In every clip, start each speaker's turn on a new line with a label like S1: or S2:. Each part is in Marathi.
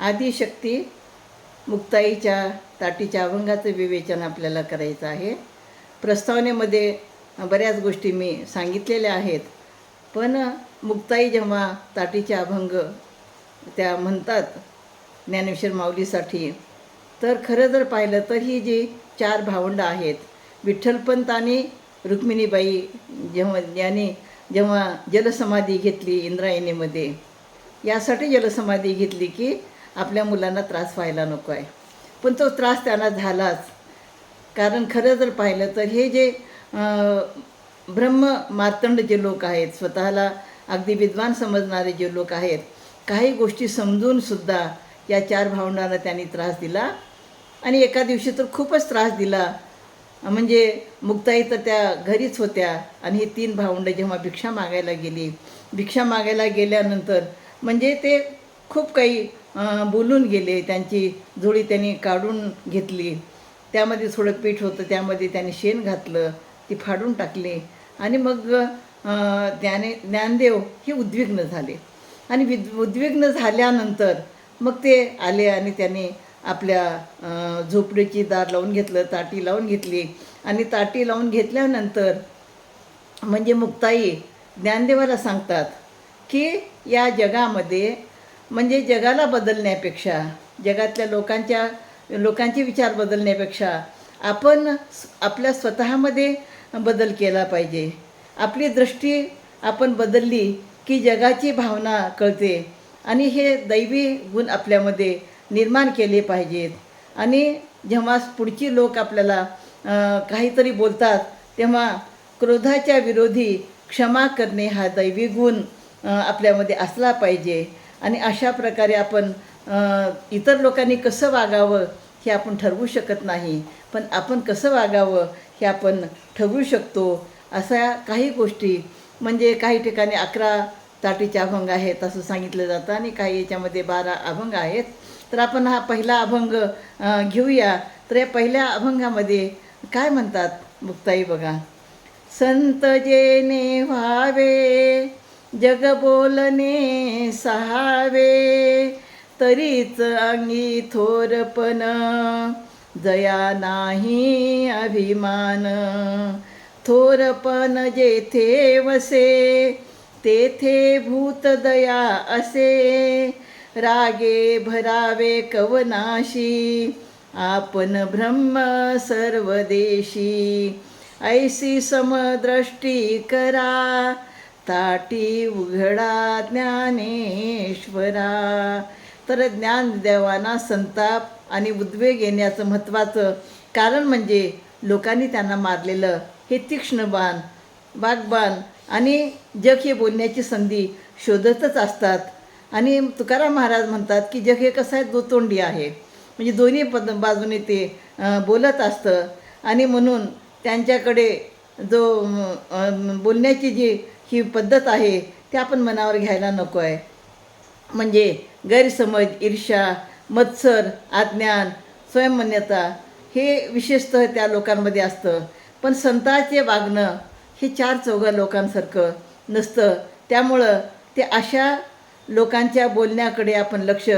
S1: आदिशक्ती मुक्ताईच्या ताटीच्या अभंगाचं विवेचन आपल्याला करायचं आहे. प्रस्तावनेमध्ये बऱ्याच गोष्टी मी सांगितलेल्या आहेत. पण मुक्ताई जेव्हा ताटीचे अभंग त्या म्हणतात ज्ञानेश्वर माऊलीसाठी तर खरं जर पाहिलं तर ही जी चार भावंडं आहेत विठ्ठलपंत आणि रुक्मिणीबाई जेव्हा यांनी जेव्हा जलसमाधी घेतली इंद्रायणीमध्ये यासाठी जलसमाधी घेतली की आपल्या मुलांना त्रास व्हायला नको आहे पण तो त्रास त्यांना झालाच. कारण खरं जर पाहिलं तर हे जे ब्रह्म मार्तंड जे लोक आहेत स्वतःला अगदी विद्वान समजणारे जे लोक आहेत काही गोष्टी समजूनसुद्धा या चार भावंडांना त्यांनी त्रास दिला. आणि एका दिवशी तर खूपच त्रास दिला. म्हणजे मुक्ताई तर त्या घरीच होत्या आणि ही तीन भावंडं जेव्हा भिक्षा मागायला गेली भिक्षा मागायला गेल्यानंतर म्हणजे ते खूप काही बोलून गेले त्यांची जोडी त्यांनी काढून घेतली. त्यामध्ये थोडं पीठ होतं त्यामध्ये त्याने शेण घातलं ती फाडून टाकली. आणि मग त्याने ज्ञाने ज्ञानदेव हे उद्विग्न झाले. आणि विद उद्विग्न झाल्यानंतर मग ते आले आणि त्यांनी आपल्या झोपडीची दार लावून घेतलं ताटी लावून घेतली. आणि ताटी लावून घेतल्यानंतर म्हणजे मुक्ताई ज्ञानदेवाला सांगतात की या जगामध्ये म्हणजे जगाला बदलण्यापेक्षा जगातल्या लोकांच्या लोकांचे विचार बदलण्यापेक्षा आपण आपल्या स्वतःमध्ये बदल केला पाहिजे. आपली दृष्टी आपण बदलली की जगाची भावना कळते आणि हे दैवी गुण आपल्यामध्ये निर्माण केले पाहिजेत. आणि जेव्हा पुढची लोक आपल्याला काहीतरी बोलतात तेव्हा क्रोधाच्या विरोधी क्षमा करणे हा दैवी गुण आपल्यामध्ये असला पाहिजे. आणि अशा प्रकारे आपण इतर लोकांनी कसं वागावं हे आपण ठरवू शकत नाही. पण आपण कसं वागावं हे आपण ठरवू शकतो. अशा काही गोष्टी म्हणजे काही ठिकाणी अकरा ताटीचे अभंग आहेत असं सांगितलं जातं आणि काही याच्यामध्ये बारा अभंग आहेत. तर आपण हा पहिला अभंग घेऊया. तर या पहिल्या अभंगामध्ये काय म्हणतात मुक्ताई बघा? संत जेने व्हावे जग बोलणे सहावे तरीच अंगी थोरपण जया नाही अभिमान थोरपण जेथे वसे तेथे भूत दया असे. रागे भरावे कवनाशी आपण ब्रह्म सर्वदेशी. ऐसी समदृष्टी करा ताटी उघडा ज्ञानेश्वरा. तर ज्ञानदेवांना संताप आणि उद्वेग येण्याचं महत्त्वाचं कारण म्हणजे लोकांनी त्यांना मारलेलं हे तीक्ष्ण बाण वाघबाण आणि जग हे बोलण्याची संधी शोधतच असतात. आणि तुकाराम महाराज म्हणतात की जग हे कसं आहे? दोतोंडी आहे. म्हणजे दोन्ही पद बाजूने ते बोलत असतं. आणि म्हणून त्यांच्याकडे जो बोलण्याची जी ही पद्धत आहे ती आपण मनावर घ्यायला नको आहे म्हणजे गैरसमज ईर्ष्या मत्सर आज्ञान स्वयंमान्यता हे विशेषतः त्या लोकांमध्ये असतं. पण संताचे वागणं हे चार चौघा लोकांसारखं नसतं. त्यामुळं ते अशा लोकांच्या बोलण्याकडे आपण लक्ष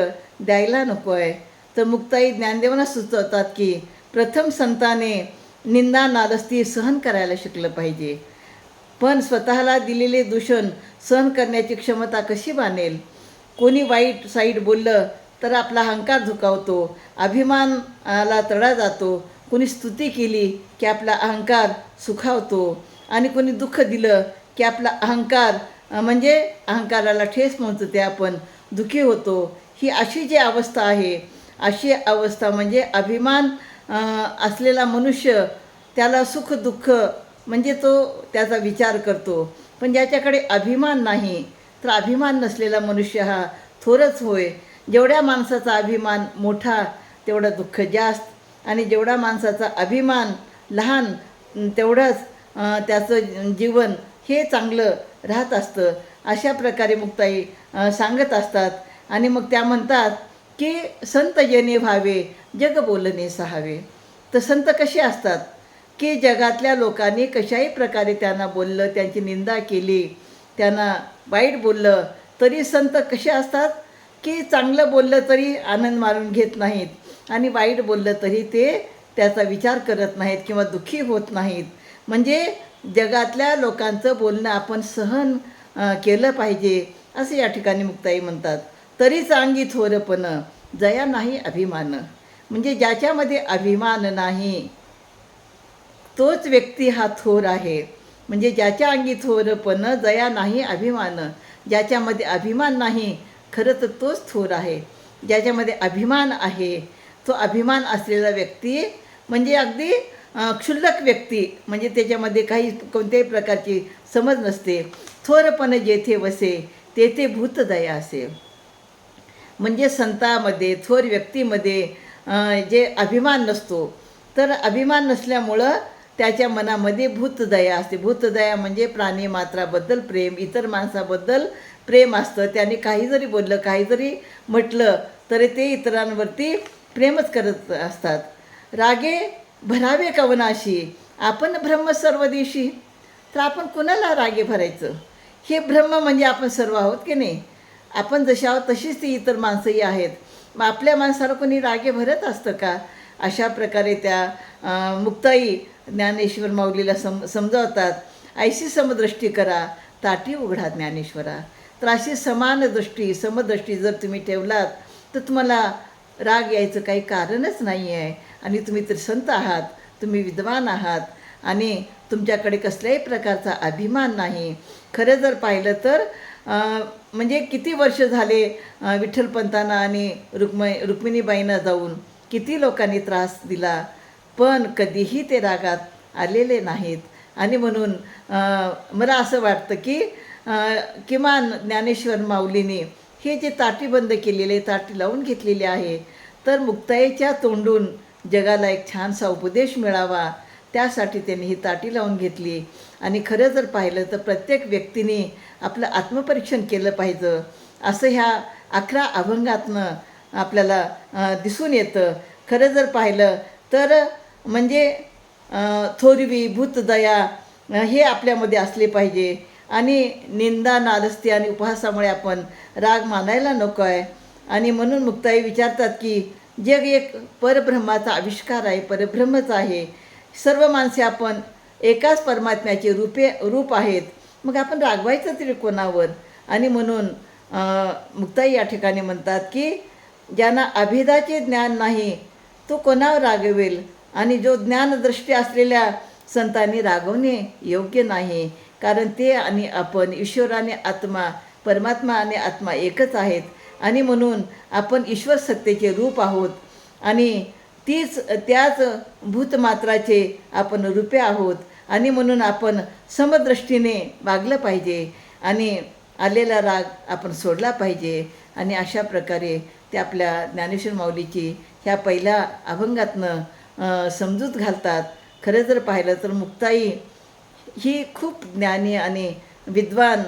S1: द्यायला नको आहे तर मुक्ताई ज्ञानदेवांना सुचवतात की प्रथम संताने निंदा नादस्ती सहन करायला शिकलं पाहिजे. पण स्वतःला दिलेले दूषण सहन करण्याची क्षमता कशी बांधेल कोणी वाईट साईट बोललं तर आपला अहंकार झुकावतो अभिमानाला तडा जातो कोणी स्तुती केली की आपला अहंकार सुखावतो आणि कोणी दुःख दिलं की आपला अहंकार म्हणजे अहंकाराला ठेस म्हणतो ते आपण दुःखी होतो. ही अशी जी अवस्था आहे अशी अवस्था म्हणजे अभिमान असलेला मनुष्य त्याला सुख दुःख म्हणजे तो त्याचा विचार करतो. पण ज्याच्याकडे अभिमान नाही तर अभिमान नसलेला मनुष्य हा थोरच होय. जेवढ्या माणसाचा अभिमान मोठा तेवढं दुःख जास्त. आणि जेवढा माणसाचा अभिमान लहान तेवढंच त्याचं जीवन हे चांगलं राहत असतं. अशा प्रकारे मुक्ताई सांगत असतात. आणि मग त्या म्हणतात की संत येणे व्हावे जग बोलणे सहावे. तर संत कसे असतात? की जगातल्या लोकांनी कशाही प्रकारे त्यांना बोललं त्यांची निंदा केली त्यांना वाईट बोललं तरी संत कसे असतात? की चांगलं बोललं तरी आनंद मारून घेत नाहीत आणि वाईट बोललं तरी ते त्याचा विचार करत नाहीत किंवा दुःखी होत नाहीत. म्हणजे जगातल्या लोकांचं बोलणं आपण सहन केलं पाहिजे असं या ठिकाणी मुक्ताई म्हणतात. तरी चांगी थोरपणं जया नाही अभिमान. म्हणजे ज्याच्यामध्ये अभिमान नाही तोच व्यक्ती हा थोर आहे. म्हणजे ज्याच्या अंगी थोरपण जया नाही अभिमान. ज्याच्यामध्ये अभिमान नाही खरं तर तोच थोर आहे. ज्याच्यामध्ये अभिमान आहे तो अभिमान असलेला व्यक्ती म्हणजे अगदी क्षुल्लक व्यक्ती. म्हणजे त्याच्यामध्ये काही कोणत्याही प्रकारची समज नसते. थोरपण जेथे वसे तेथे भूतदया असे. म्हणजे संतामध्ये थोर व्यक्तीमध्ये जे अभिमान नसतो. तर अभिमान नसल्यामुळं त्याच्या मनामध्ये भूतदया असते. भूतदया म्हणजे प्राणी मात्राबद्दल प्रेम इतर माणसाबद्दल प्रेम असतं. त्याने काही जरी बोललं काही जरी म्हटलं तरी ते इतरांवरती प्रेमच करत असतात. रागे भरावे कवनाशी आपण ब्रह्म सर्व दिवशी. तर आपण कुणाला रागे भरायचं? हे ब्रह्म म्हणजे आपण सर्व आहोत की नाही? आपण जशी आहोत तशीच ती इतर माणसंही आहेत. मग आपल्या माणसाला कोणी रागे भरत असतं का? अशा प्रकारे त्या मुक्ताई ज्ञानेश्वर माऊलीला सम समजावतात ऐशी समदृष्टी करा ताटी उघडा ज्ञानेश्वरा. तर अशी समान दृष्टी समदृष्टी जर तुम्ही ठेवलात तर तुम्हाला राग यायचं काही कारणच नाही आहे आणि तुम्ही तर संत आहात तुम्ही विद्वान आहात आणि तुमच्याकडे कसल्याही प्रकारचा अभिमान नाही. खरं जर पाहिलं तर म्हणजे किती वर्ष झाले विठ्ठलपंतांना आणि रुक्म रुक्मिणीबाईंना जाऊन किती लोकांनी त्रास दिला? पण कधीही ते रागात आलेले नाहीत. आणि म्हणून मला असं वाटतं की किमान ज्ञानेश्वर माऊलीने हे जे ताटी बंद केलेले ताटी लावून घेतलेली आहे तर मुक्ताईच्या तोंडून जगाला एक छानसा उपदेश मिळावा. त्यासाठी त्यांनी ही ताटी लावून घेतली. आणि खरं जर पाहिलं तर प्रत्येक व्यक्तीने आपलं आत्मपरीक्षण केलं पाहिजे. असं ह्या अकरा अभंगातनं आपल्याला दिसून येतं. खरं जर पाहिलं तर म्हणजे थोरवी भूतदया हे आपल्यामध्ये असले पाहिजे. आणि निंदा नालस्ती आणि उपहासामुळे आपण राग मानायला नको आहे. आणि म्हणून मुक्ताई विचारतात की जग एक परब्रह्माचा आविष्कार आहे परब्रह्मच आहे. सर्व माणसे आपण एकाच परमात्म्याचे रूपे रूप आहेत. मग आपण रागवायचं तरी कोणावर? आणि म्हणून मुक्ताई या ठिकाणी म्हणतात की ज्यांना अभेदाचे ज्ञान नाही तो कोणावर रागवेल? आणि जो ज्ञानदृष्टी असलेल्या संतांनी रागवणे योग्य नाही कारण ते आणि आपण ईश्वर आणि आत्मा परमात्मा आणि आत्मा एकच आहेत. आणि म्हणून आपण ईश्वर सत्तेचे रूप आहोत आणि तीच त्याच भूतमात्राचे आपण रूपे आहोत. आणि म्हणून आपण समदृष्टीने वागलं पाहिजे आणि आलेला राग आपण सोडला पाहिजे. आणि अशा प्रकारे ते आपल्या ज्ञानेश्वर माऊलीची ह्या पहिल्या अभंगातनं समजूत घालतात. खरं जर पाहिलं तर मुक्ताई ही खूप ज्ञानी आणि विद्वान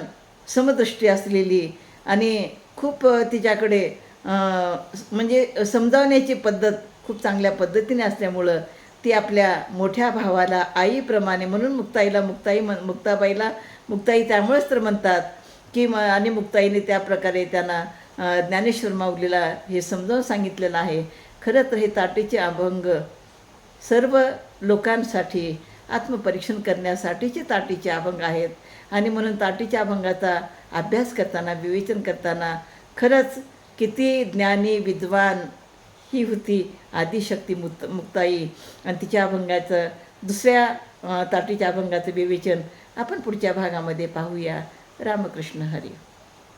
S1: समदृष्टी असलेली आणि खूप तिच्याकडे म्हणजे समजावण्याची पद्धत खूप चांगल्या पद्धतीने असल्यामुळं ती आपल्या मोठ्या भावाला आईप्रमाणे म्हणून मुक्ताईला मुक्ताई म्हण मुक्ताबाईला मुक्ताई त्यामुळेच तर म्हणतात की म आणि मुक्ताईने त्या प्रकारे त्यांना ज्ञानेश्वर माऊलीला हे समजावून सांगितलेलं आहे. खरं तर हे ताटीचे अभंग सर्व लोकांसाठी आत्मपरीक्षण करण्यासाठीचे ताटीचे अभंग आहेत. आणि म्हणून ताटीच्या अभंगाचा अभ्यास करताना विवेचन करताना खरंच किती ज्ञानी विद्वान ही होती आदिशक्ती मुक्त मुक्ताई. आणि तिच्या अभंगाचं दुसऱ्या ताटीच्या अभंगाचं विवेचन आपण पुढच्या भागामध्ये पाहूया. रामकृष्ण हरी.